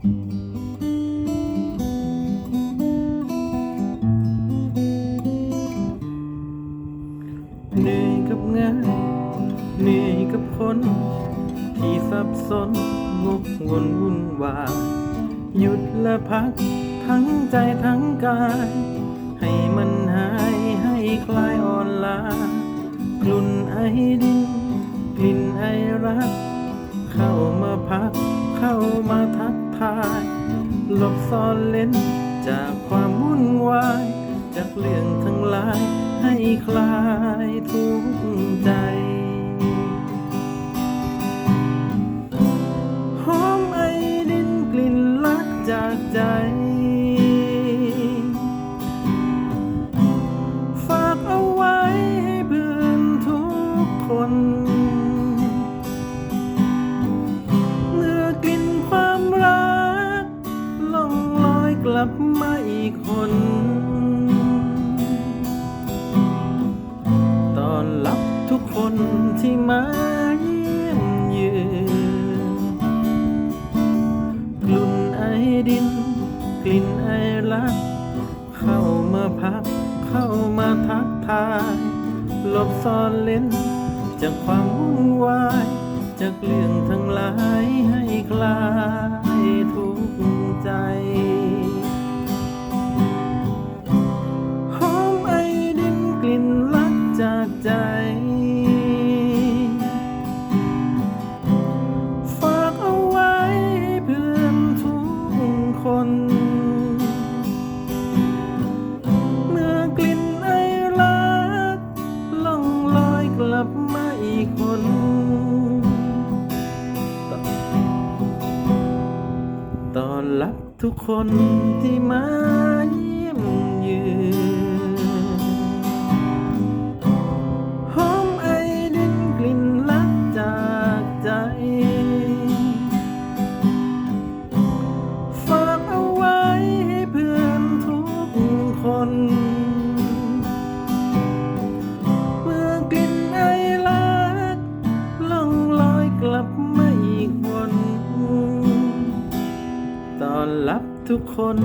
เหนื่อยกับงานเหนื่อยกับคน ที่สับสนงกวนวุ่นวายหยุดและพัก ทั้งใจทั้งกาย ให้มันหายให้คลายอ่อนลากลุ่นไอดินกลิ่นไอรัก เข้ามาพัก เข้ามาทักทายหลบซ่อนเล่น จากความวุ่นวาย จากเรื่องทั้งหลายให้คลายทุกข์ใจ ลับมาอีกคน ตอนรับทุกคนที่มาเยี่ยมเยือนกลุ่นไอดิน กลิ่นไอรัก เข้ามาพัก เข้ามาทักทาย หลบซ่อนเล่นจากความวุ่นวาย รับทุกคนที่มาเยี่ยมเยือน อนรับทุกคน